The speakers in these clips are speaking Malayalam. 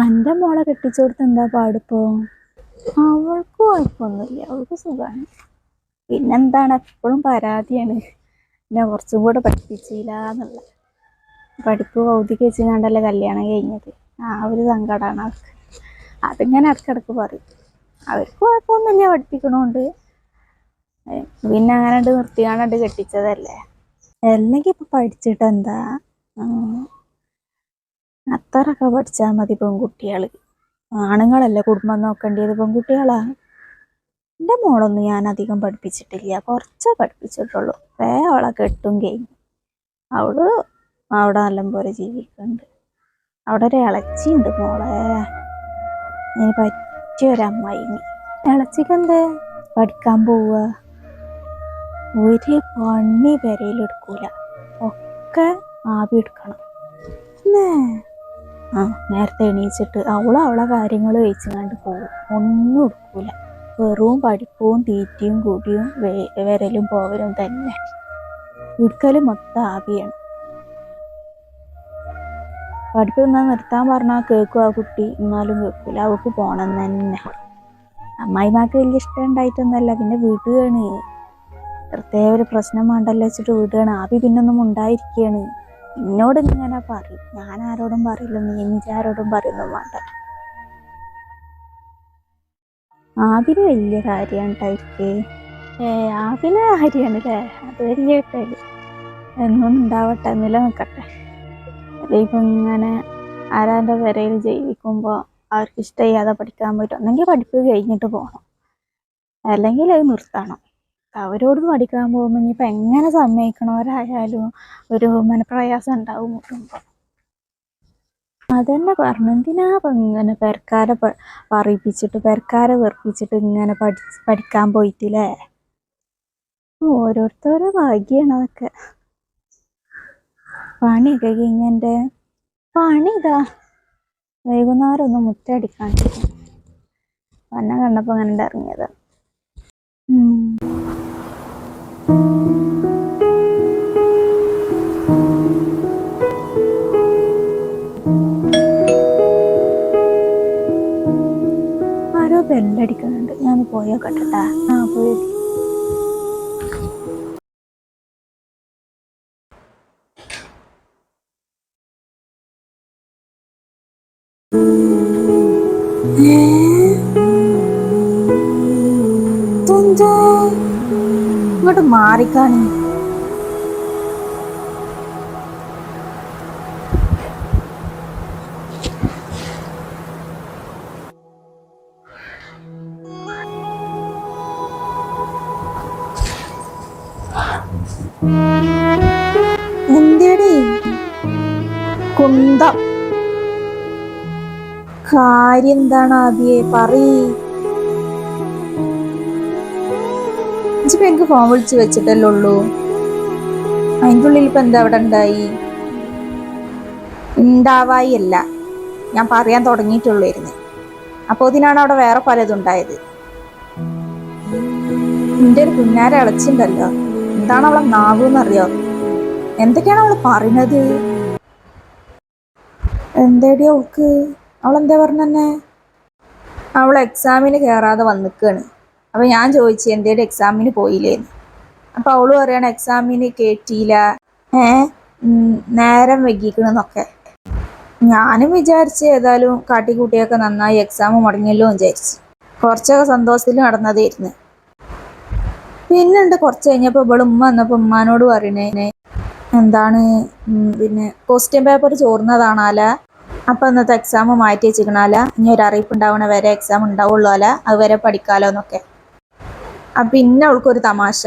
എന്റെ മോളെ കെട്ടിച്ചു കൊടുത്ത് എന്താ പാടിപ്പോ? അവൾക്ക് കുഴപ്പമൊന്നുമില്ല അവൾക്ക് സുഖമാണ്. പിന്നെന്താണ്? എപ്പോഴും പരാതിയാണ്. എന്നെ കുറച്ചും കൂടെ പഠിപ്പിച്ചില്ല എന്നുള്ള. പഠിപ്പ് ഭൗതിക വെച്ച് കണ്ടല്ലേ കല്യാണം കഴിഞ്ഞത്. ആ ഒരു സങ്കടമാണ് അവർക്ക് അതിങ്ങനെ ഇടക്കിടക്ക് പറയും. അവർക്ക് കുഴപ്പമൊന്നുമില്ല പഠിപ്പിക്കണോണ്ട്. പിന്നെ അങ്ങനെ നിർത്തിയാണ്ട് കെട്ടിച്ചതല്ലേ. അല്ലെങ്കിൽ ഇപ്പം പഠിച്ചിട്ട് എന്താ ഉം. അത്രയൊക്കെ പഠിച്ചാൽ മതി പെൺകുട്ടികൾ ആണുങ്ങളല്ലേ കുടുംബം നോക്കേണ്ടത്? പെൺകുട്ടികളാണ് എന്റെ മോളൊന്നും ഞാൻ അധികം പഠിപ്പിച്ചിട്ടില്ല. കുറച്ചേ പഠിപ്പിച്ചിട്ടുള്ളൂ. വേ അവളെ കെട്ടും കഴിഞ്ഞു. അവൾ അവിടെ നല്ലപോലെ ജീവിക്കുന്നുണ്ട്. അവിടെ ഒരു ഇളച്ചിയുണ്ട് മോളെ. ഇനി പറ്റിയ ഒരു അമ്മായി. ഇളച്ചിക്ക് എന്തേ? പഠിക്കാൻ പോവുക. ഒരു പണി പെരയിലെടുക്കൂല ഒക്കെ ആവി എടുക്കണം. എന്നേ ആ നേരത്തെ എണീച്ചിട്ട് അവളെ അവളെ കാര്യങ്ങൾ വെച്ചുകൊണ്ട് പോകും ഒന്നും എടുക്കൂല. വെറും പഠിപ്പും തീറ്റയും കൂടിയും വരലും പോവലും തന്നെ. എടുക്കലും മൊത്തം ആവിയാണ്. പഠിപ്പ് നിന്നാൽ നിർത്താൻ പറഞ്ഞാൽ കേൾക്കും ആ കുട്ടി. എന്നാലും കേൾക്കൂല. അവൾക്ക് പോണം തന്നെ. അമ്മായിമാക്ക് വലിയ ഇഷ്ടം ഉണ്ടായിട്ടൊന്നല്ല പിന്നെ വീട്ടുകയാണ് പ്രത്യേക ഒരു പ്രശ്നം വേണ്ടല്ലോ വെച്ചിട്ട് വീട്ടുകയാണ് ആവി പിന്നൊന്നും ഉണ്ടായിരിക്കുകയാണ്. എന്നോട് ഇങ്ങനെ പറയും. ഞാൻ ആരോടും പറയില്ല. നീ എനിക്ക് ആരോടും പറയുന്നു വേണ്ട. ആവിന് വലിയ കാര്യമാണ് ടൈക്ക് ഏ ആവിന് കാര്യമാണ് അല്ലേ? അത് വലിയ കിട്ടൽ എന്നും ഉണ്ടാവട്ടെ നിലനിൽക്കട്ടെ ഇപ്പം ഇങ്ങനെ ആരാന്റെ പെരയിൽ ജീവിക്കുമ്പോൾ അവർക്ക് ഇഷ്ടമില്ലാതെ പഠിക്കാൻ പറ്റും. ഒന്നെങ്കിൽ പഠിപ്പ് കഴിഞ്ഞിട്ട് പോകണം അല്ലെങ്കിൽ അത് നിർത്തണം. അവരോട് പഠിക്കാൻ പോകുമ്പോൾ ഇനിയിപ്പോൾ എങ്ങനെ സമ്മതിക്കണവരായാലും ഒരു മനപ്രയാസം ഉണ്ടാവും മുട്ടുമ്പോൾ അതന്നെ പറഞ്ഞു. എന്തിനാ ഇങ്ങനെ പെരക്കാരെ പറയിപ്പിച്ചിട്ട് പെരക്കാരെ വെറുപ്പിച്ചിട്ട് ഇങ്ങനെ പഠി പഠിക്കാൻ പോയിട്ടില്ലേ? ഓരോരുത്തരുടെ ഭാഗ്യമാണ് അതൊക്കെ. പണിയൊക്കെ കഴിഞ്ഞെന്റെ പണി ഇതാ. വൈകുന്നേരം ഒന്ന് മുറ്റടിക്കാണ്ടിരിക്കും പന്ന കണ്ടപ്പോൾ അങ്ങനെ ഇറങ്ങിയത്. മാറിക്കാണി. എന്തേടി കുന്തം. കാര്യം എന്താണ് ആദ്യേ? പറയ്. ഇപ്പൊ എനിക്ക് ഫോൺ വിളിച്ച് വെച്ചിട്ടല്ലേ ഉള്ളൂ. അതിന്റെ ഉള്ളിൽ ഇപ്പം എന്താ അവിടെ ഉണ്ടായി? ഉണ്ടാവായി അല്ല. ഞാൻ പറയാൻ തുടങ്ങിയിട്ടുള്ളായിരുന്നു. അപ്പോൾ ഇതിനാണ് അവിടെ വേറെ പലതും ഉണ്ടായത്. എന്റെ ഒരു കുഞ്ഞാരെ ഇളച്ചിണ്ടല്ലോ എന്താണ് അവളെ നാവെന്നറിയോ എന്തൊക്കെയാണ് അവൾ പറയണത് എന്തേടി അവൾക്ക്? അവളെന്താ പറഞ്ഞെ അവൾ എക്സാമിന് കയറാതെ വന്നിക്കാണ്. അപ്പൊ ഞാൻ ചോദിച്ചു എന്തേലും എക്സാമിന് പോയില്ലേന്ന്. അപ്പൊ അവൾ പറയണ എക്സാമിന് കേട്ടിയില്ല ഏ നേരം വൈകിക്കണെന്നൊക്കെ. ഞാനും വിചാരിച്ച് ഏതായാലും കാട്ടിക്കൂട്ടിയൊക്കെ നന്നായി എക്സാം മുടങ്ങിയല്ലോ വിചാരിച്ചു. കുറച്ചൊക്കെ സന്തോഷത്തിൽ നടന്നതായിരുന്നു. പിന്നുണ്ട് കുറച്ച് കഴിഞ്ഞപ്പോൾ ഇവിടെ ഉമ്മ വന്നപ്പോൾ ഉമ്മാനോട് പറയണേ എന്താണ് പിന്നെ ക്വസ്റ്റ്യൻ പേപ്പർ ചോർന്നതാണാല അപ്പൊ ഇന്നത്തെ എക്സാം മാറ്റി വെച്ചിക്കണാല ഇനി ഒരു അറിയിപ്പ് ഉണ്ടാവണ വരെ എക്സാം ഉണ്ടാവുള്ളൂ അല്ല അത് വരെ പഠിക്കാലോ എന്നൊക്കെ. അപ്പൊ പിന്നെ അവൾക്കൊരു തമാശ.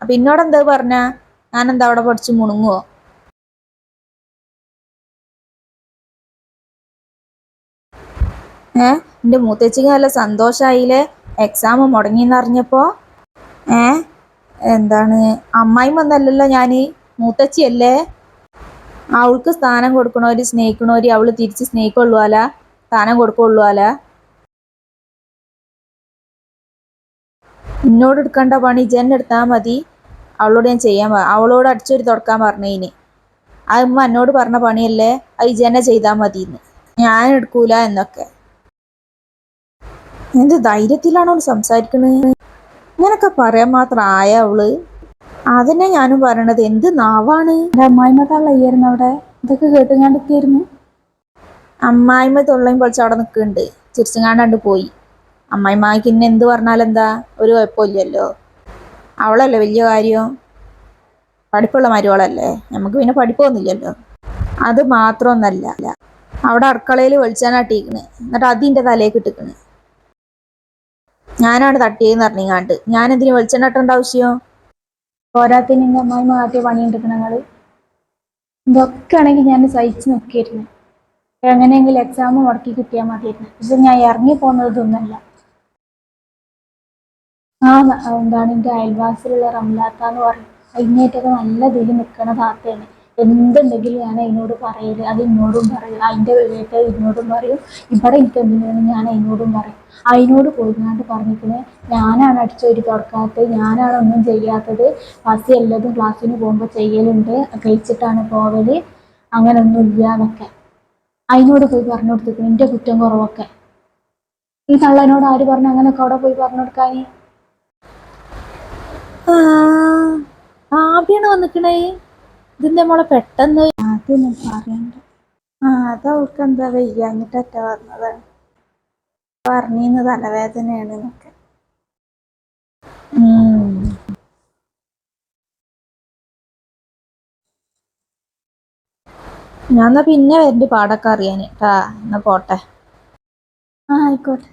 അപ്പൊ എന്നോട് എന്താ പറഞ്ഞ? എന്താ അവിടെ പഠിച്ച് മുണുങ്ങുവോ? ഏ? എന്റെ മൂത്തച്ചിക്ക് നല്ല സന്തോഷായില്ലേ? എക്സാം മുടങ്ങി എന്നറിഞ്ഞപ്പോ ഏ? എന്താണ്? അമ്മായി വന്നല്ലല്ലോ ഞാൻ. മൂത്തച്ചിയല്ലേ? അവൾക്ക് സ്ഥാനം കൊടുക്കണോര് സ്നേഹിക്കണോര് അവൾ തിരിച്ച് സ്നേഹിക്കുള്ളൂ അല്ല സ്ഥാനം കൊടുക്കുള്ളൂ എന്നോട് എടുക്കേണ്ട പണി ജൻ എടുത്താൽ മതി. അവളോട് ഞാൻ ചെയ്യാൻ അവളോട് അടിച്ചൊരു തുടക്കാൻ പറഞ്ഞതിന് ആ ഉമ്മ എന്നോട് പറഞ്ഞ പണിയല്ലേ? അത് ജന ചെയ്താൽ മതി എന്ന് ഞാൻ എടുക്കൂല എന്നൊക്കെ. എന്ത് ധൈര്യത്തിലാണ് അവൾ സംസാരിക്കണത് ഇങ്ങനൊക്കെ പറയാൻ മാത്രം ആയ അവൾ. അതിനെ ഞാനും പറയണത്. എന്ത് നാവാണ്? എന്റെ അമ്മായിമ്മ തള്ളയ്യായിരുന്നു അവിടെ. ഇതൊക്കെ കേട്ടുങ്ങാണ്ടൊക്കെയായിരുന്നു അമ്മായിമ്മ തൊള്ളയും പൊളിച്ച് അവിടെ നിൽക്കുന്നുണ്ട് ചിരിച്ചുങ്ങാണ്ട് പോയി. അമ്മായിമ്മക്ക് ഇന്നെ എന്ത് പറഞ്ഞാലെന്താ? ഒരു കുഴപ്പമില്ലല്ലോ. അവളല്ലേ വലിയ കാര്യം? പഠിപ്പുള്ള മരുവളല്ലേ നമുക്ക് പിന്നെ പഠിപ്പൊന്നുമില്ലല്ലോ. അത് മാത്രമൊന്നല്ല. അവിടെ അടുക്കളയിൽ വെളിച്ചാനാട്ടിക്കണ് എന്നിട്ട് അതിന്റെ തലേക്ക് ഇട്ടിക്കണ് ഞാനാണ് തട്ടിയെന്ന് പറഞ്ഞിങ്ങാണ്ട്. ഞാൻ എന്തിനു വെളിച്ചെണ്ണ ഇട്ടേണ്ട ആവശ്യം? പോരാത്തിന് എന്റെ അമ്മായി മാറ്റിയ നിങ്ങൾ. ഇതൊക്കെ ആണെങ്കിൽ ഞാൻ സഹിച്ച് നോക്കിയിരുന്നു എങ്ങനെയെങ്കിലും എക്സാം മുടക്കി കിട്ടിയാൽ മതിയായിരുന്നു. പക്ഷെ ഞാൻ ഇറങ്ങി പോകുന്നതൊന്നുമല്ല ആ എന്താണ് എന്റെ അയൽവാസിയിലുള്ള റംലാത്ത എന്ന് പറയും അതിനേറ്റൊക്കെ നല്ല ഇതിൽ നിൽക്കണ താത്തയാണ്. എന്തുണ്ടെങ്കിലും ഞാൻ അതിനോട് പറയൽ അത് എന്നോടും പറയും അതിന്റെ വീട്ടിൽ എന്നോടും പറയും ഇവിടെ എനിക്ക് എന്തിനാണ് ഞാൻ അതിനോടും പറയും അതിനോട് പോയിങ്ങാണ്ട് പറഞ്ഞിരിക്കണേ ഞാനാണ് അടിച്ചൊരു തുറക്കാത്തത് ഞാനാണ് ഒന്നും ചെയ്യാത്തത്. ഫസി എല്ലാതും ക്ലാസ്സിന് പോകുമ്പോൾ ചെയ്യലുണ്ട് കഴിച്ചിട്ടാണ് പോവൽ അങ്ങനൊന്നും ഇല്ല എന്നൊക്കെ. അതിനോട് പോയി പറഞ്ഞു കൊടുത്തിരിക്കണം എന്റെ കുറ്റം കുറവൊക്കെ. ഈ തള്ളനോട് ആര് പറഞ്ഞു അങ്ങനെയൊക്കെ അവിടെ പോയി പറഞ്ഞു കൊടുക്കാൻ ആബിയാണ് വന്നിക്കണേ. ഇതിന്റെ മോളെ പെട്ടെന്ന് അതൊന്നും പറയണ്ട. ആ അത് അവൾക്ക് എന്താ വയ്യാഞ്ഞിട്ടൊറ്റ പറഞ്ഞതാണ് പറഞ്ഞിന്ന് തലവേദനയാണ് എന്നൊക്കെ. ഞാൻ എന്നാ പിന്നെ വരണ്ട് പാടൊക്കെ അറിയാന്. കേട്ടാ എന്നാ പോട്ടെ. ആ ആയിക്കോട്ടെ.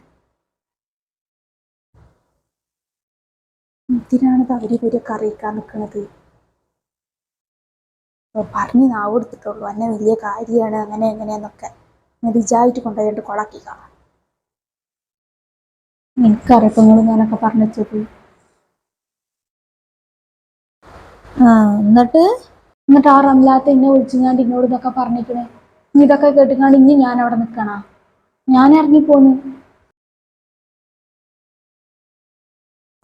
എന്തിനാണ് അവർ ഇവരൊക്കെ അറിയിക്കാൻ നിൽക്കുന്നത് പറഞ്ഞ് നാവ് എടുത്തിട്ടുള്ളൂ എന്നെ വലിയ കാര്യമാണ്. അങ്ങനെ എങ്ങനെയെന്നൊക്കെ ഞാൻ വിചാരിച്ച് കൊണ്ടുപോയിട്ട് കൊളാക്കി കാണാം. എനിക്കറിയപ്പങ്ങൾ ഞാനൊക്കെ പറഞ്ഞു വെച്ചത് ആ എന്നിട്ട്? എന്നിട്ട് ആ റംലാത്ത എന്നെ ഞാൻ എന്നോട് ഇതൊക്കെ പറഞ്ഞിക്കണേ നീ ഇതൊക്കെ കേട്ടിക്കാണ്ട് ഇനി ഞാൻ അവിടെ നിൽക്കണ? ഞാൻ ഇറങ്ങിപ്പോന്നു.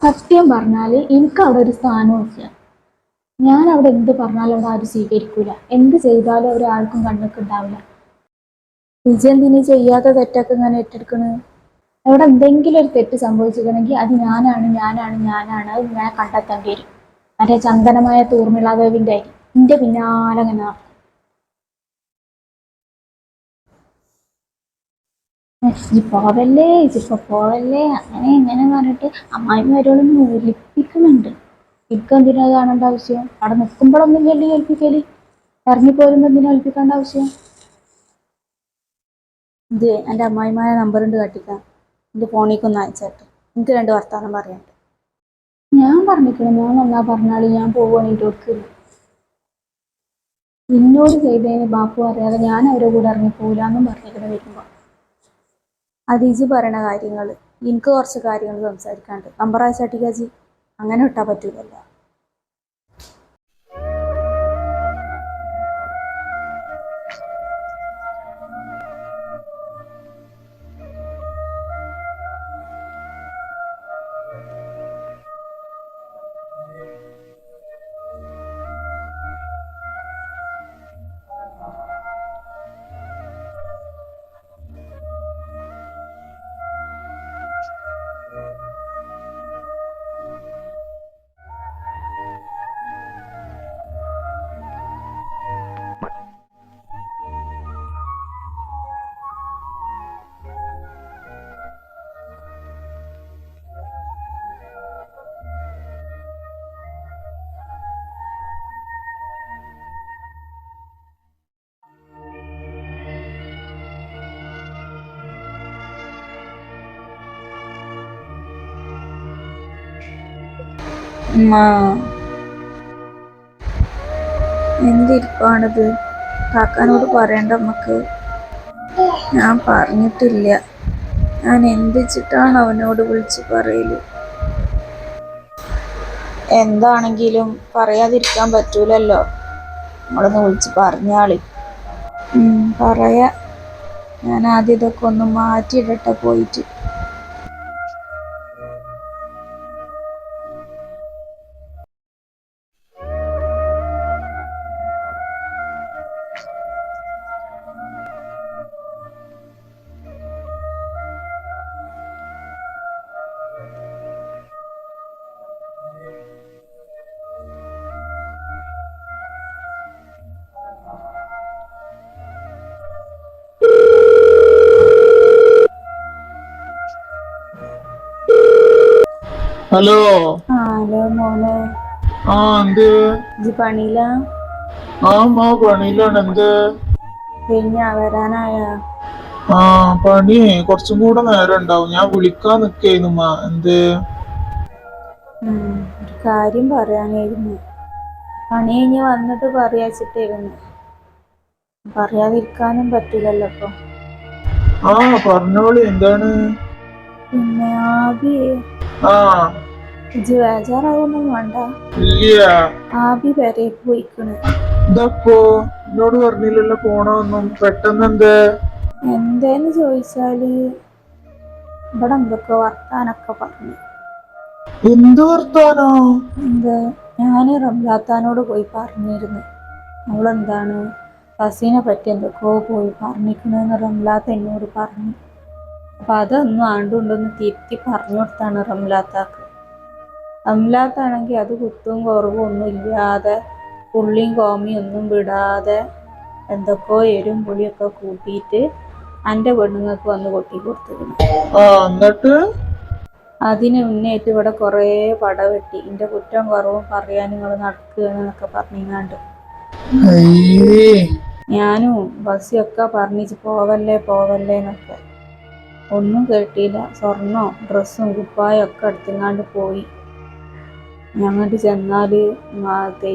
സത്യം പറഞ്ഞാൽ എനിക്ക് അവിടെ ഒരു സ്ഥാനവും ഇല്ല. ഞാൻ അവിടെ എന്ത് പറഞ്ഞാലും അവിടെ ആരും സ്വീകരിക്കൂല. എന്ത് ചെയ്താലും ഒരാൾക്കും കണ്ണൊക്കെ ഉണ്ടാവില്ല. വിജയൻ എന്തിനീ ചെയ്യാത്ത തെറ്റൊക്കെ ഇങ്ങനെ ഏറ്റെടുക്കണത് അവിടെ എന്തെങ്കിലും ഒരു തെറ്റ് സംഭവിച്ചിട്ടുണ്ടെങ്കിൽ അത് ഞാനാണ് ഞാനാണ് ഞാനാണ് അത് ഞാൻ കണ്ടെത്തേണ്ടി വരും. മറ്റേ ചന്ദനമായ തൂർമിളാദേവിന്റെ എന്റെ പിന്നാലെ അങ്ങനെ നടക്കും. ഇജ്ജ് പോവല്ലേ ഇജ്ജിപ്പൊ പോവല്ലേ? അങ്ങനെ ഇങ്ങനെ പറഞ്ഞിട്ട് അമ്മായി അവരോട് ഒലിപ്പിക്കുന്നുണ്ട് എനിക്ക് എന്തിനാ കാണേണ്ട ആവശ്യം? അവിടെ നിൽക്കുമ്പോഴൊന്നും വലിയ ഏൽപ്പിക്കൽ. ഇറങ്ങിപ്പോരുമ്പോ എന്തിനാ ഏൽപ്പിക്കേണ്ട ആവശ്യം? ഇത് എന്റെ അമ്മായിമായ നമ്പർ ഉണ്ട് കാട്ടിക്കാം. എന്റെ ഫോണിലേക്ക് ഒന്ന് അയച്ചാട്ടെ എനിക്ക് രണ്ട് വർത്താനം പറയാനുണ്ട്. ഞാൻ പറഞ്ഞിട്ടില്ല. ഞാൻ വന്നാ പറഞ്ഞാൽ ഞാൻ പോവുകയാണെങ്കിൽ ഓർക്കില്ല നിന്നോട് ചെയ്തതിന് ബാപ്പു അറിയാതെ ഞാൻ അവരെ കൂടെ ഇറങ്ങി പോകില്ലാന്നും പറഞ്ഞിരിക്കണം വരുമ്പോ അതീജ് പറയണ കാര്യങ്ങൾ എനിക്ക് കുറച്ച് കാര്യങ്ങൾ സംസാരിക്കാണ്ട് നമ്പർ അയച്ചാട്ടിക്കാജി അങ്ങനെ വിട്ടാൽ പറ്റൂലല്ലോ. എന്തിരിപ്പാണിത്? കാക്കാനോട് പറയണ്ട നമുക്ക് ഞാൻ പറഞ്ഞിട്ടില്ല. ഞാൻ എന്തിച്ചിട്ടാണ് അവനോട് വിളിച്ച് പറയൽ? എന്താണെങ്കിലും പറയാതിരിക്കാൻ പറ്റൂലല്ലോ. നമ്മളൊന്ന് വിളിച്ച് പറഞ്ഞാളി പറയാ. ഞാൻ ആദ്യം ഇതൊക്കെ ഒന്ന് മാറ്റിയിടട്ടെ പോയിട്ട്. ഹലോ. ഹലോ മോനെ. ആ എന്ത്? പണിയില പണിയിലാ? ആ മാ പണിയിലാണ്. എന്ത്? കഴിഞ്ഞ വരാനായ. ആ പണി. കുറച്ചും കൂടെ നേരം ഉണ്ടാവും. ഞാൻ വിളിക്കാൻ നിക്കായിരുന്നു മാ. എന്ത്? ഒരു കാര്യം പറയാനായിരുന്നു. പണി കഴിഞ്ഞ് വന്നിട്ട് പറയാച്ചിട്ടായിരുന്നു. പറയാതിരിക്കാനും പറ്റില്ലല്ലോ ഇപ്പൊ. ആ പറഞ്ഞോളി. എന്താണ്? പിന്നെ ആബി ബേജാറായൊന്നും വേണ്ട. ആബി വരെ പോയിക്കണ്. ഇതപ്പോ? എന്നോട് പറഞ്ഞില്ലല്ലോ പോണോന്നും പെട്ടെന്ന് എന്തേ എന്തേന്ന് ചോദിച്ചാൽ ഇവിടെ എന്തൊക്കെ വർത്താനൊക്കെ പറഞ്ഞു. എന്ത് വർത്താനോ? എന്ത്? ഞാൻ റംലാത്താനോട് പോയി പറഞ്ഞിരുന്നു. അവളെന്താണ്? ഫസീനെ പറ്റി എന്തൊക്കെയോ പോയി പറഞ്ഞിരിക്കണെന്ന് റംലാത്ത എന്നോട് പറഞ്ഞു. അപ്പം അതൊന്നും ആണ്ടുകൊണ്ടൊന്ന് തിരുത്തി പറഞ്ഞു കൊടുത്താണ് റംലാത്താക്ക്. റംലാത്താണെങ്കിൽ അത് കുത്തും കുറവും ഒന്നും ഇല്ലാതെ പുള്ളിയും കോമിയും ഒന്നും വിടാതെ എന്തൊക്കെയോ എരും പുളിയൊക്കെ കൂട്ടിയിട്ട് എന്റെ പെണ്ണുങ്ങൾക്ക് വന്ന് കൊട്ടി കൊടുത്തിരുന്നു. അതിന് മുന്നേറ്റ് ഇവിടെ കുറേ പടവെട്ടി. എന്റെ കുറ്റം കുറവും പറയാൻ നിങ്ങൾ നടക്കുകയാണെന്നൊക്കെ പറഞ്ഞിങ്ങാണ്ട്. ഞാനും ബസ്സിയൊക്കെ പറഞ്ഞിച്ച് പോവല്ലേ പോവല്ലേ എന്നൊക്കെ. ഒന്നും കേട്ടില്ല. സ്വർണോ ഡ്രസ്സും കുപ്പായും ഒക്കെ എടുത്തുങ്ങാണ്ട് പോയി. ഞങ്ങോട്ട് ചെന്നാൽ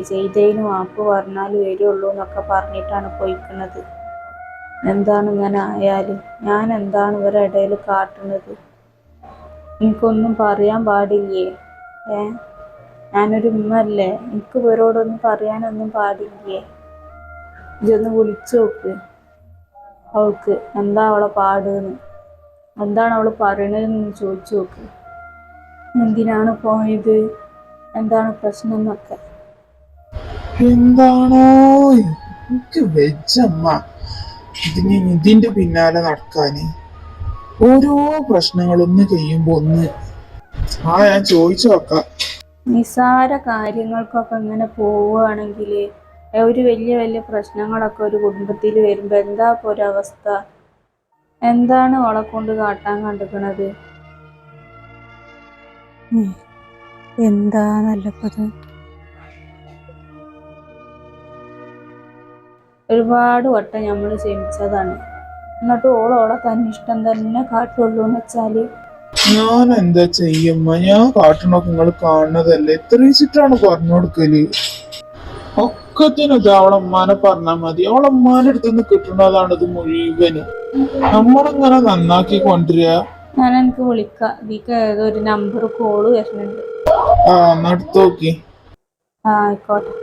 ചെയ്തതിന് മാപ്പ് പറഞ്ഞാൽ വരുള്ളൂ എന്നൊക്കെ പറഞ്ഞിട്ടാണ് പോയിക്കുന്നത്. എന്താണ് ഇങ്ങനെ ആയാലും? ഞാൻ എന്താണ് ഇവരുടെ ഇടയിൽ കാട്ടുന്നത്? എനിക്കൊന്നും പറയാൻ പാടില്ലേ? ഏ? ഞാനൊരു ഉമ്മല്ലേ? എനിക്ക് ഇവരോടൊന്നും പറയാനൊന്നും പാടില്ലേ? ഇതൊന്ന് വിളിച്ചു നോക്ക്. അവൾക്ക് എന്താ അവളെ പാടുന്ന് എന്താണ് അവൾ പറയണതെന്ന് ചോദിച്ചു നോക്ക്. എന്തിനാണ് പോയത്? എന്താണ് പ്രശ്നം എന്നൊക്കെ. എന്താണോ? എനിക്ക് വെച്ചമ്മ. ഇതിന് ഇതിന്റെ പിന്നാലെ നടക്കാന്. ഓരോ പ്രശ്നങ്ങളൊന്ന് ചെയ്യുമ്പോ ഒന്ന്. ആ ഞാൻ ചോദിച്ചു നോക്കാം. നിസാര കാര്യങ്ങൾക്കൊക്കെ ഇങ്ങനെ പോവുകയാണെങ്കിൽ ഒരു വലിയ വലിയ പ്രശ്നങ്ങളൊക്കെ ഒരു കുടുംബത്തിൽ വരുമ്പോൾ എന്താ ഒരവസ്ഥ? എന്താണ് ഓളെ കൊണ്ട് കാട്ടാൻ കണ്ടിക്കണത്? എന്താ നല്ലപ്പത്? ഒരുപാട് വട്ടം നമ്മൾ ക്ഷമിച്ചതാണ്. എന്നിട്ട് ഓളോളെ തന്നെ ഇഷ്ടം തന്നെ കാട്ടുള്ളൂ എന്ന് വെച്ചാൽ? ഞാൻ എന്താ ചെയ്യമ്മ? ഞാൻ കാട്ടണൊക്കെ നിങ്ങൾ കാണുന്നതല്ലേ? എത്ര വെച്ചിട്ടാണ് പറഞ്ഞു കൊടുക്കൽ. ഒക്കത്തിനും ഇത് അവളെ ഉമ്മാനെ പറഞ്ഞാൽ മതി. അവളെ ഉമ്മാന്റെ അടുത്ത് നിന്ന് കിട്ടുന്നതാണ് ഇത് മുഴുവനും. നമ്മളിങ്ങനെ നന്നാക്കി കൊണ്ടുവരിക. ഞാൻ എനിക്ക് വിളിക്കാം. ഇതിക്ക് ഒരു നമ്പർ കോൾ വരുന്നുണ്ട്. ആ നടത്തു നോക്കി. ആ ആയിക്കോട്ടെ.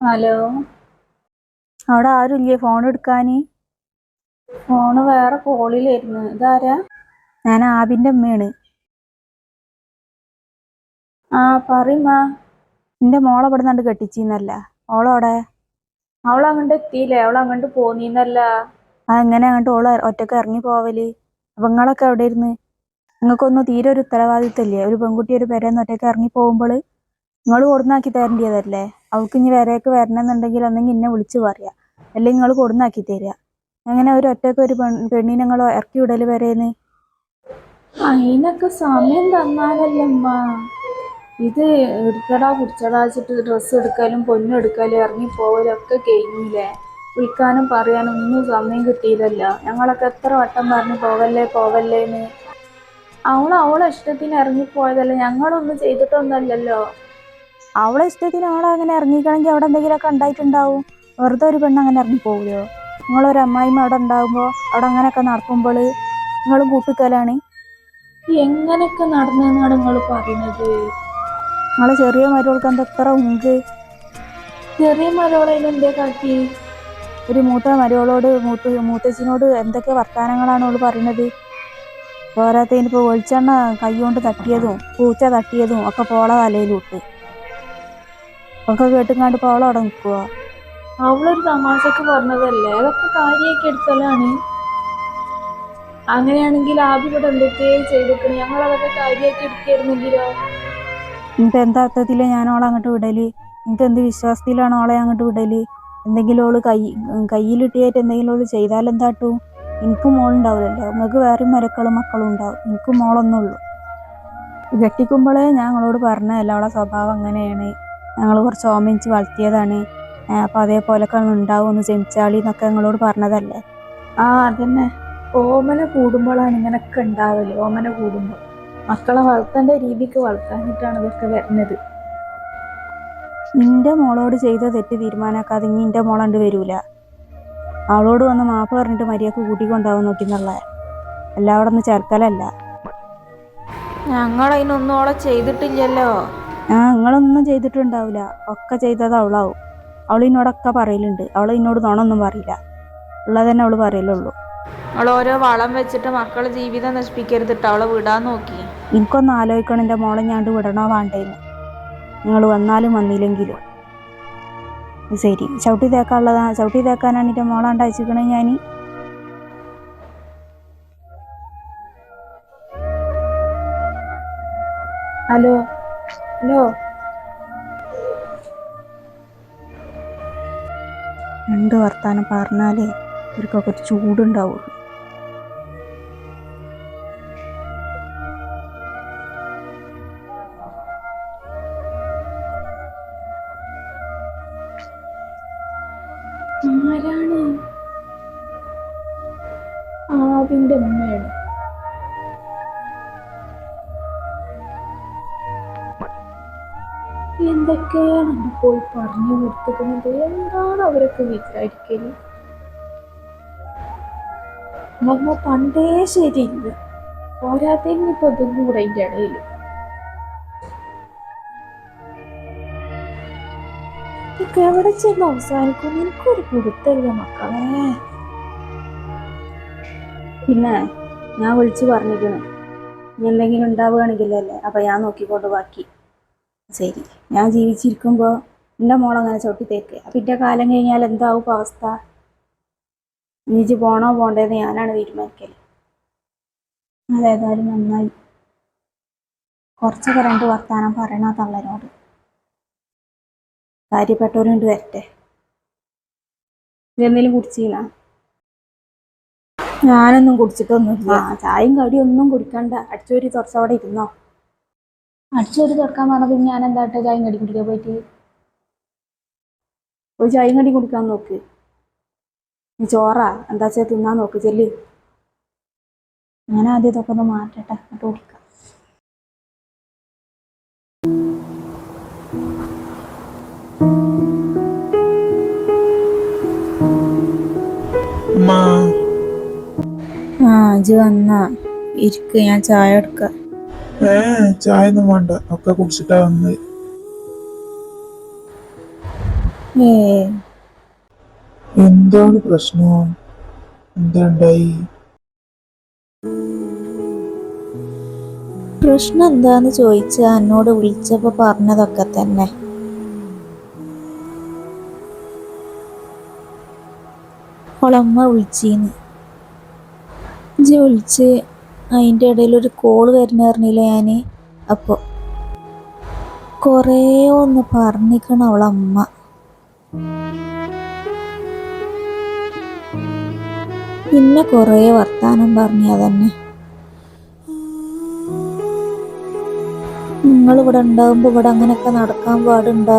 ഹലോ? അവിടെ ആരുമില്ലേ ഫോൺ എടുക്കാന്? ഫോണ് വേറെ കോളിലായിരുന്നു ഇതാരാ? ഞാൻ ആബിന്റെ അമ്മയാണ് ആ പറയുമാ എന്റെ മോളെ ഇവിടെ നിന്നാണ്ട് കെട്ടിച്ചിന്നല്ല. ഓളോടെ അവൾ അങ്ങോട്ട് എത്തിയില്ലേ? അവൾ അങ്ങോട്ട് പോന്നീന്നല്ല. ആ എങ്ങനെ അങ്ങോട്ട് ഓൾ ഒറ്റയ്ക്ക് ഇറങ്ങി പോവൽ? അപ്പൊ നിങ്ങളൊക്കെ എവിടെ ഇരുന്ന്? നിങ്ങൾക്കൊന്നും തീരെ ഒരു ഉത്തരവാദിത്തമില്ലേ? ഒരു പെൺകുട്ടി ഒരു പെരേന്ന് ഒറ്റയ്ക്ക് ഇറങ്ങി പോകുമ്പോൾ നിങ്ങൾ കൊടുന്നാക്കി തരേണ്ടതല്ലേ അവൾക്ക് ഇനി വരേക്ക് വരണമെന്നുണ്ടെങ്കിൽ ഒന്നെങ്കിൽ എന്നെ വിളിച്ചു പറയാ. അല്ലെങ്കിൽ നിങ്ങൾ കൊടുന്നാക്കി തരിക അങ്ങനെ ഒരു ഒറ്റയ്ക്ക് ഒരു പെൺ പെണ്ണിനെ നിങ്ങൾ ഇറക്കി വിടൽ വരേന്ന്? അതിനൊക്കെ സമയം തന്നാലല്ലമ്മ ഇത് എടുക്കടാ കുടിച്ചടാ വെച്ചിട്ട് ഡ്രസ്സ് എടുക്കലും പൊന്നും എടുക്കലും ഇറങ്ങി പോകലൊക്കെ കഴിഞ്ഞില്ലേ? വിളിക്കാനും പറയാനും ഒന്നും സമയം കിട്ടിയില്ലല്ലോ. ഞങ്ങളൊക്കെ എത്ര വട്ടം പറഞ്ഞു പോകല്ലേ പോകല്ലേന്ന് അവൾ അവളെ ഇഷ്ടത്തിന് ഇറങ്ങിപ്പോയതല്ലേ ഞങ്ങളൊന്നും ചെയ്തിട്ടൊന്നുമല്ലല്ലോ. അവളെ ഇഷ്ടത്തിന് അവളെ അങ്ങനെ ഇറങ്ങിക്കണമെങ്കിൽ അവിടെ എന്തെങ്കിലുമൊക്കെ ഉണ്ടായിട്ടുണ്ടാവും. വെറുതെ ഒരു പെണ്ണ് അങ്ങനെ ഇറങ്ങി പോവുമോ നിങ്ങളൊരു അമ്മായിമ്മ അവിടെ ഉണ്ടാകുമ്പോൾ അവിടെ അങ്ങനെയൊക്കെ നടക്കുമ്പോൾ നിങ്ങളും കൂട്ടിക്കലാണ്? എങ്ങനെയൊക്കെ നടന്നെന്നാണ് നിങ്ങൾ പറയുന്നത് നിങ്ങളെ ചെറിയ മരോൾക്ക് എന്താ എത്ര ഉങ്ക് ചെറിയ മരോളെ എന്തേ കാട്ടി? ഒരു മൂത്ത മരോളോട് മൂത്ത മൂത്തച്ഛനോട് എന്തൊക്കെ വർത്തമാനങ്ങളാണ് അവൾ പറയുന്നത് പോരാത്തതിന് ഇപ്പോൾ വെളിച്ചെണ്ണ കൈ കൊണ്ട് തട്ടിയതും പൂച്ച തട്ടിയതും ഒക്കെ പോള തലയിലിട്ട് ഒക്കെ കേട്ടുങ്ങാണ്ട് പോള അവിടെ നിൽക്കുക അവളൊരു തമാശക്ക് പറഞ്ഞതല്ലേ? അതൊക്കെ കാര്യമൊക്കെ എടുക്കലാണ്. അങ്ങനെയാണെങ്കിൽ ആദ്യം ഇവിടെ എന്തൊക്കെയോ ചെയ്തിട്ടുണ്ട് ഞങ്ങൾ അതൊക്കെ കാര്യമാക്കി എടുക്കായിരുന്നെങ്കിലോ? എന്നിട്ട് എന്താ അർത്ഥത്തിൽ ഞാൻ ഓളെ അങ്ങോട്ട് വിടൽ? എനിക്ക് എന്ത് വിശ്വാസത്തിലാണ് ഓളെ അങ്ങോട്ട് വിടൽ? എന്തെങ്കിലും ഓൾ കൈ കയ്യിലിട്ടിയായിട്ട് എന്തെങ്കിലും ഓൾ ചെയ്താൽ എന്താട്ടു എനിക്ക് മോളുണ്ടാവില്ലല്ലോ. നിങ്ങൾക്ക് വേറെ മരക്കളും മക്കളും ഉണ്ടാവും. എനിക്ക് മോളൊന്നും ഉള്ളൂ. കെട്ടിക്കുമ്പോഴേ ഞാൻ ഞങ്ങളോട് പറഞ്ഞതല്ല അവളെ സ്വഭാവം അങ്ങനെയാണ്. ഞങ്ങൾ കുറച്ച് ഓമിച്ച് വളർത്തിയതാണ്. അപ്പം അതേപോലൊക്കെ ഉണ്ടാവുമെന്ന് ജനിച്ചാളി എന്നൊക്കെ ഞങ്ങളോട് പറഞ്ഞതല്ലേ? ആ അതന്നെ. ഓമന കൂടുമ്പോഴാണ് ഇങ്ങനൊക്കെ ഉണ്ടാവൽ. ഓമന കൂടുമ്പോൾ മക്കളെ വളർത്തേണ്ട രീതിക്ക് വളർത്താനായിട്ടാണ് ഇതൊക്കെ വരുന്നത്. നിന്റെ മോളോട് ചെയ്ത തെറ്റ് തീരുമാനാക്കാതെ ഇനി നിന്റെ മോളണ്ട് വരൂല. അവളോട് വന്ന് മാപ്പ് പറഞ്ഞിട്ട് മര്യാദയ്ക്ക് കൂട്ടിക്കൊണ്ടാവും നോക്കിന്നുള്ള എല്ലാവിടെ ഒന്ന് ചേർക്കലല്ല. ഞങ്ങൾ അതിനൊന്നും ഓളെ ചെയ്തിട്ടില്ലല്ലോ. ആ നിങ്ങളൊന്നും ചെയ്തിട്ടുണ്ടാവില്ല. ഒക്കെ ചെയ്തത് അവളാവും. അവൾ എന്നോടൊക്കെ പറയലുണ്ട്. അവൾ എന്നോട് നോണൊന്നും പറയില്ല. ഉള്ളതന്നെ അവൾ പറയലുള്ളൂ. അവൾ ഓരോ വളം വെച്ചിട്ട് മക്കളെ ജീവിതം നശിപ്പിക്കരുത് കേട്ടോ അവളെ വിടാൻ നോക്കി. എനിക്കൊന്ന് ആലോചിക്കണം എന്റെ മോളെ ഞാണ്ട് വിടണോ വേണ്ടേന്ന്. നിങ്ങൾ വന്നാലും വന്നില്ലെങ്കിലും. ശരി. ചവിട്ടി തേക്കാനുള്ളതാ ചവിട്ടി തേക്കാനാണ് എന്റെ മോളാണ്ട് അയച്ചിക്കണേ ഞാൻ. Hello hello. രണ്ട് വർത്താനം പറഞ്ഞാലേ ഇവർക്കൊക്കെ ഒരു ചൂടുണ്ടാവുള്ളൂ. പോയി പറഞ്ഞു നിർത്തുന്നത് എന്താണ് അവരൊക്കെ വിചാരിക്കൽ? നമ്മ പണ്ടേ ശരിയില്ല. പോരാതെ ഇപ്പൊ ഇതും കൂടെ ഇടയിൽ എവിടെ ചെന്ന് അവസാനിക്കും? എനിക്കൊരു കൊടുത്തല്ല മക്കളെ. പിന്നെ ഞാൻ വിളിച്ചു പറഞ്ഞിരിക്കണു ഇനി എന്തെങ്കിലും ഉണ്ടാവുകയാണെങ്കിലല്ലേ? അപ്പൊ ഞാൻ നോക്കിക്കൊണ്ട് ബാക്കി. ശരി. ഞാൻ ജീവിച്ചിരിക്കുമ്പോൾ എന്റെ മോളങ്ങനെ ചവിട്ടി തേക്ക്. അപ്പം എന്റെ കാലം കഴിഞ്ഞാൽ എന്താവും അവസ്ഥ? നീജ് പോണോ പോണ്ടേന്ന് ഞാനാണ് തീരുമാനിക്കൽ അതേതായാലും നന്നായി. കുറച്ച് കറണ്ട് വർത്താനം പറയണ തള്ളനോട്? കാര്യപ്പെട്ടവരുണ്ട് വരട്ടെ. ഇതെന്തെങ്കിലും കുടിച്ചീന? ഞാനൊന്നും കുടിച്ചിട്ടൊന്നുമില്ല. ചായയും കടിയും ഒന്നും കുടിക്കണ്ട. അടിച്ചൊരു തുറച്ചവിടെ ഇരുന്നോ? അടിച്ചൊരു തുറക്കാൻ പറഞ്ഞപ്പോൾ ഞാൻ എന്താട്ടെ ചായയും കടി കുടിക്കാൻ പോയിട്ട്? ഒരു ചായയും കടി കുടിക്കാൻ നോക്ക്. നീ ചോറാ എന്താ വെച്ചാൽ തിന്നാൻ നോക്ക് ചെല്ലി. ഞാൻ ആദ്യം ഇതൊക്കെ ഒന്ന് മാറ്റട്ടെ എന്നിട്ട് കുടിക്കാം. ആ അജ് വന്നാ. ഇരിക്ക് ഞാൻ ചായ എടുക്ക. ഏ ചായ ഒന്നും വേണ്ട. ഒക്കെ കുടിച്ചിട്ടാ വന്നത് എന്താണ് പ്രശ്നം? എന്താണ്ടായി പ്രശ്നം എന്താന്ന് ചോദിച്ച എന്നോട് വിളിച്ചപ്പോ പറഞ്ഞതൊക്കെ തന്നെ. ഓളമ്മ വിളിച്ചീന്ന്. ജി വിളിച്ച് അതിന്റെ ഇടയിൽ ഒരു കോൾ വരുന്ന പറഞ്ഞില്ല ഞാൻ അപ്പോൾ കുറേ ഒന്ന് പറഞ്ഞിക്കണം അവളമ്മ. പിന്നെ കുറേ വർത്താനം പറഞ്ഞാൽ തന്നെ നിങ്ങൾ ഇവിടെ ഉണ്ടാകുമ്പോൾ ഇവിടെ അങ്ങനെയൊക്കെ നടക്കാൻ പാടുണ്ട?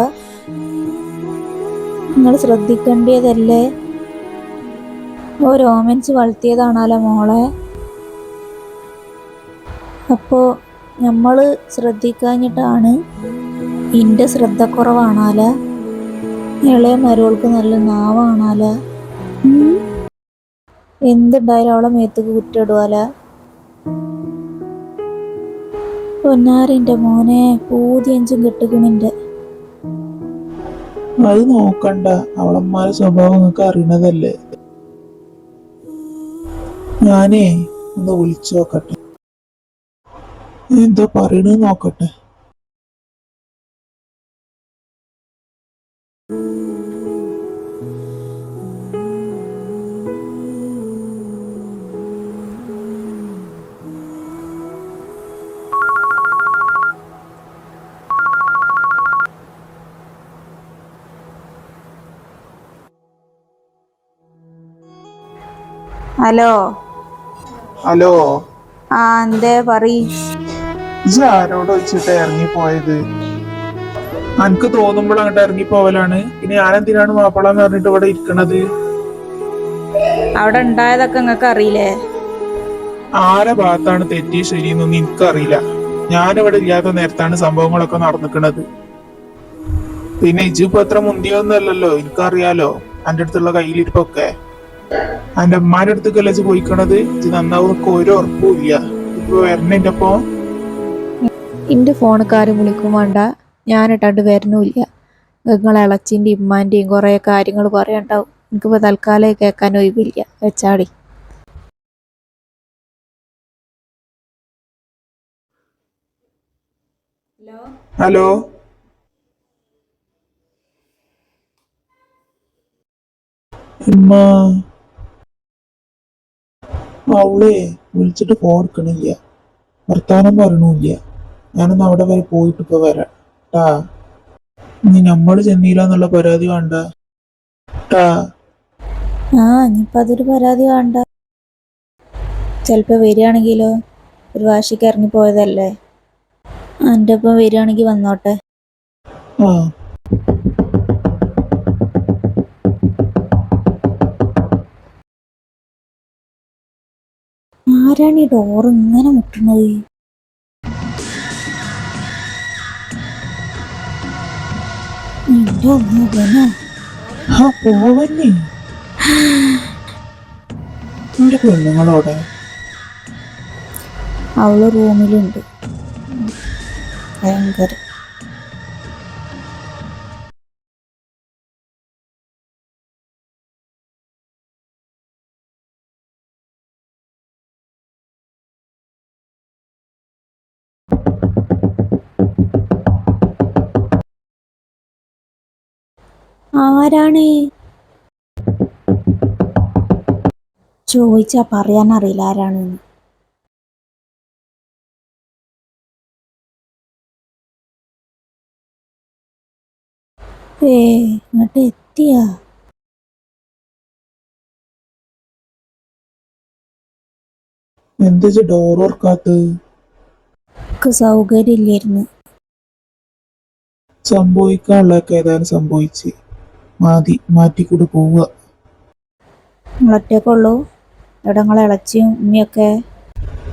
നിങ്ങൾ ശ്രദ്ധിക്കേണ്ടതല്ലേ? ഓരോമൻസ് വളർത്തിയതാണല്ലോ മോളെ. അപ്പോൾ നമ്മൾ ശ്രദ്ധിക്കാഞ്ഞിട്ടാണ് എന്റെ ശ്രദ്ധക്കുറവാണാല? ഇളയ മരോൾക്ക് നല്ല നാവാണാല. എന്തുണ്ടായാലും അവളെ മേത്തേക്ക് കുറ്റിടുവാല പൊന്നാറിന്റെ മോനെ പൂതിയഞ്ചും കെട്ടുകണിന്റെ അത് നോക്കണ്ട അവളമ്മാരെ സ്വഭാവം നിങ്ങൾക്ക് അറിയണതല്ലേ. ഞാനേ ഒന്ന് വിളിച്ചു നോക്കട്ടെ. എന്തോ പറയണെന്ന് നോക്കട്ടെ. ഹലോ. ഹലോ. ആ എന്തേ ആരോട് വെച്ചിട്ട് ഇറങ്ങിപ്പോയത്? എനിക്ക് തോന്നുമ്പോൾ അങ്ങോട്ട് ഇറങ്ങിപ്പോവലാണ്. പിന്നെ ഞാൻ എന്തിനാണ് മാപ്പിളന്ന് പറഞ്ഞിട്ട് ഇവിടെ ഇരിക്കണത്? അവിടെ ഉണ്ടായതൊക്കെ നിങ്ങൾക്ക് അറിയില്ലേ? ആരെ ഭാഗത്താണ് തെറ്റി ശരിയെന്നൊന്നും എനിക്കറിയില്ല. ഞാനിവിടെ ഇല്ലാത്ത നേരത്താണ് സംഭവങ്ങളൊക്കെ നടന്നിക്കണത്. പിന്നെ ഇജിപ്പോ അത്ര മുന്തിയൊന്നുമല്ലല്ലോ എനിക്കറിയാലോ. എന്റെ അടുത്തുള്ള കയ്യിലിരിപ്പൊക്കെ. എന്റെ അമ്മാന്റെ അടുത്തേക്കല്ല ഇജ്ജ് പോയിക്കണത്? ഇത് നന്നാവുന്നൊക്കെ ഒരു ഉറപ്പും ഇല്ല. ഇപ്പൊ വരണേന്റെ ഒപ്പോ എന്റെ ഫോണുകാരും വിളിക്കും വേണ്ട. ഞാനിട്ടാണ്ട് വരണമില്ല നിങ്ങളെ ഇളച്ചിന്റെയും ഇമ്മാന്റെയും കുറേ കാര്യങ്ങൾ പറയണ്ടാവും. എനിക്കിപ്പോൾ തൽക്കാലം കേൾക്കാൻ ഒഴിവില്ല. വെച്ചാടി. ഹലോ? ഉമ്മ. അവളെ വിളിച്ചിട്ട് ഫോൺ എടുക്കണില്ല. വർത്താനം പറയണില്ല. ഞാനൊന്ന് അവിടെ വരെ പോയിട്ട് ഇപ്പൊ വരാം. ട്ടാ. നീ നമ്മൾ ചെന്നില്ല എന്നുള്ള പരാതി വേണ്ട. ട്ടാ. ആ ഇനിയിപ്പോൾ അതൊരു പരാതി വേണ്ട. ചിലപ്പോൾ വരികയാണെങ്കിലോ ഒരു വാശിക്ക് ഇറങ്ങിപ്പോയതല്ലേ എന്റെ ഒപ്പം വരികയാണെങ്കിൽ വന്നോട്ടെ. ആ. ആരാണ് ഈ ഡോർ ഇങ്ങനെ മുട്ടുന്നത്? എന്റെ പെണ്ണുങ്ങളോടെ? അവൾ റൂമിലുണ്ട് ഭയങ്കര ആരാണ്? ചോദിച്ചാ പറയാനറിയില്ല ആരാണെന്ന് ഏ ഇങ്ങോട്ട് എത്തിയാ? എന്താ ഡോർ ഓർക്കാത്തത് എനിക്ക് സൗകര്യമില്ലായിരുന്നു. സംഭവിക്കാനുള്ളതൊക്കെ ഏതായാലും സംഭവിച്ച്. മാതി മാറ്റിക്കൂടെ പോവുക. മാറ്റിയൊക്കെ ഇവിടെ നിങ്ങളെ ഇളച്ചിയും ഉമ്മിയൊക്കെ?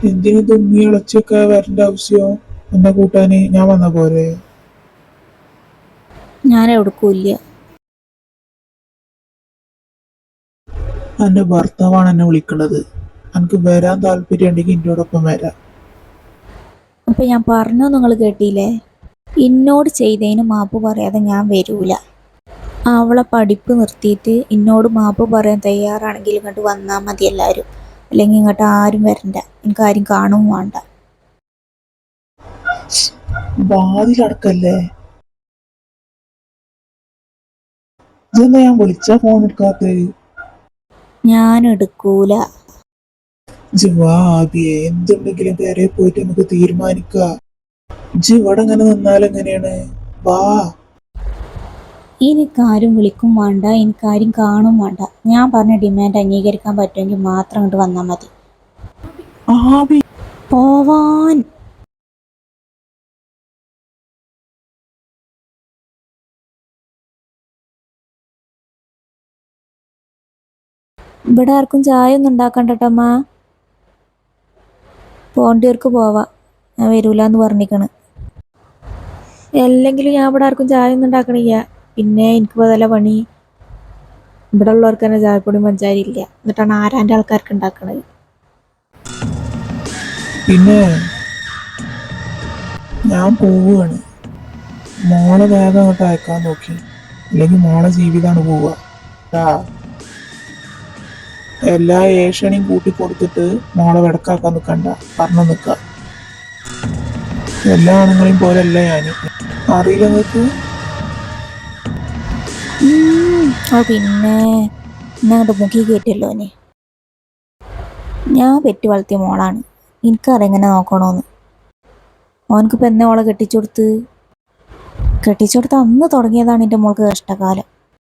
എന്തിനു തുമ്മി ഇളച്ചൊക്കെ വരേണ്ട ആവശ്യം? എന്നെ കൂട്ടാന് ഞാൻ വന്ന പോരെ? ഞാൻ എവിടേക്കുമില്ല എന്റെ ഭർത്താവാണ് എന്നെ വിളിക്കണത്. എനിക്ക് വരാൻ താല്പര്യം ഉണ്ടെങ്കിൽ എന്നോടൊപ്പം വരാം. അപ്പം ഞാൻ പറഞ്ഞു നിങ്ങൾ കേട്ടില്ലേ? എന്നോട് ചെയ്തതിന് മാപ്പ് പറയാതെ ഞാൻ വരൂല. അവളെ പഠിപ്പ് നിർത്തിയിട്ട് എന്നോട് മാപ്പ് പറയാൻ തയ്യാറാണെങ്കിൽ ഇങ്ങോട്ട് വന്നാൽ മതി എല്ലാവരും അല്ലെങ്കിൽ ഇങ്ങോട്ട് ആരും വരണ്ട. എനിക്ക് ആരും കാണും വേണ്ട. വാതിലടക്കല്ലേ ഇതെന്താ ഞാൻ വിളിച്ചാ ഫോൺ എടുക്കാത്ത? ഞാൻ എടുക്കൂല. എന്തുണ്ടെങ്കിലും പേരെ പോയിട്ട് നമുക്ക് തീരുമാനിക്കാം. ജി ഇവിടെ അങ്ങനെ നിന്നാൽ എങ്ങനെയാണ്? വാ. എനിക്കാരും വിളിക്കും വേണ്ട എനിക്കാരും കാണും വേണ്ട. ഞാൻ പറഞ്ഞ ഡിമാൻഡ് അംഗീകരിക്കാൻ പറ്റുമെങ്കിൽ മാത്രം ഇങ്ങോട്ട് വന്നാൽ മതി. പോവാൻ. ഇവിടെ ആർക്കും ചായ ഒന്നും ഉണ്ടാക്കണ്ടട്ടമ്മ പോണ്ടിയർക്ക് പോവാ. ഞാൻ വരൂല എന്ന് പറഞ്ഞിക്കണ് അല്ലെങ്കിലും ഞാൻ ഇവിടെ ആർക്കും ചായ ഒന്നും ഉണ്ടാക്കണില്ല. പിന്നെ എനിക്ക് പോലെ പണി. ഇവിടെ ഉള്ളവർക്ക് തന്നെ ചായപ്പൊടി പഞ്ചാരി ഇല്ല. എന്നിട്ടാണ് ആരാന്റെ ആൾക്കാർക്ക് ഉണ്ടാക്കണത്? പിന്നെ ഞാൻ പോവുകയാണ്. മോളെ വേഗം അങ്ങോട്ട് അയക്കാൻ നോക്കി. അല്ലെങ്കിൽ മോളെ ജീവിതമാണ് പോവുക. എല്ലാ ഏഷണിയും കൂട്ടി കൊടുത്തിട്ട് മോളെ വെടക്കാക്കാൻ നിൽക്കണ്ട പറഞ്ഞു നിൽക്കുക എല്ലാ ആണുങ്ങളെയും പോലെയല്ല ഞാൻ അറിയില്ല നിങ്ങൾക്ക്? ആ പിന്നെ എന്നെ മുഖി കയറ്റല്ലോ ഓനെ ഞാൻ പെറ്റു വളർത്തിയ മോളാണ്. എനിക്കറിയെങ്ങനെ നോക്കണോന്ന്. ഓനക്കിപ്പോൾ എന്നെ ഓളെ കെട്ടിച്ചു കൊടുത്ത് കെട്ടിച്ചു കൊടുത്ത് അന്ന് തുടങ്ങിയതാണ് എന്റെ മോൾക്ക് കഷ്ടകാലം.